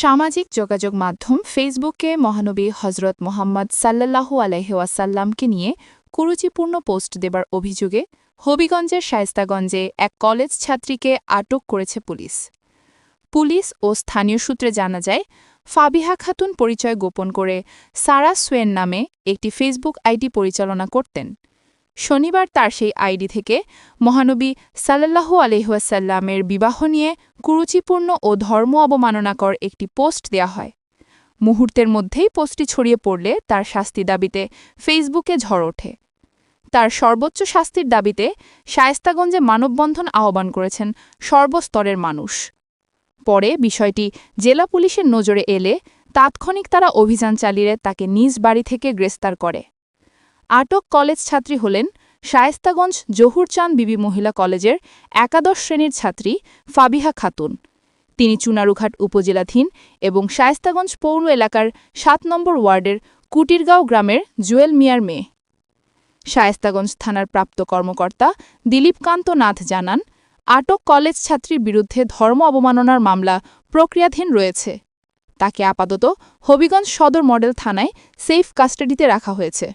সামাজিক যোগাযোগ মাধ্যম ফেসবুকে মহানবী হজরত মোহাম্মদ সাল্লাল্লাহু আলহিওয়াসাল্লামকে নিয়ে কুরুচিপূর্ণ পোস্ট দেবার অভিযোগে হবিগঞ্জের শায়েস্তাগঞ্জে এক কলেজ ছাত্রীকে আটক করেছে পুলিশ। পুলিশ ও স্থানীয় সূত্রে জানা যায়, ফাবিহা খাতুন পরিচয় গোপন করে সারা সোয়েন নামে একটি ফেসবুক আইডি পরিচালনা করতেন। শনিবার তার সেই আইডি থেকে মহানবী সাল্লাল্লাহু আলহিহাসাল্লামের বিবাহ নিয়ে কুরুচিপূর্ণ ও ধর্ম অবমাননাকর একটি পোস্ট দেয়া হয়। মুহূর্তের মধ্যেই পোস্টটি ছড়িয়ে পড়লে তার শাস্তি দাবিতে ফেসবুকে ঝড় ওঠে। তার সর্বোচ্চ শাস্তির দাবিতে শায়েস্তাগঞ্জে মানববন্ধন আহ্বান করেছেন সর্বস্তরের মানুষ। পরে বিষয়টি জেলা পুলিশের নজরে এলে তাৎক্ষণিক তারা অভিযান চালিয়ে তাকে নিজ বাড়ি থেকে গ্রেস্তার করে। আটক কলেজ ছাত্রী হলেন শায়েস্তাগঞ্জ জহুরচাঁদ বিবি মহিলা কলেজের একাদশ শ্রেণির ছাত্রী ফাবিহা খাতুন। তিনি চুনারুঘাট উপজেলাধীন এবং শায়েস্তাগঞ্জ পৌর এলাকার সাত নম্বর ওয়ার্ডের কুটিরগাঁও গ্রামের জুয়েল মিয়ার মেয়ে। শায়েস্তাগঞ্জ থানার প্রাপ্ত কর্মকর্তা দিলীপকান্ত নাথ জানান, আটক কলেজ ছাত্রীর বিরুদ্ধে ধর্ম অবমাননার মামলা প্রক্রিয়াধীন রয়েছে। তাকে আপাতত হবিগঞ্জ সদর মডেল থানায় সেফ কাস্টাডিতে রাখা হয়েছে।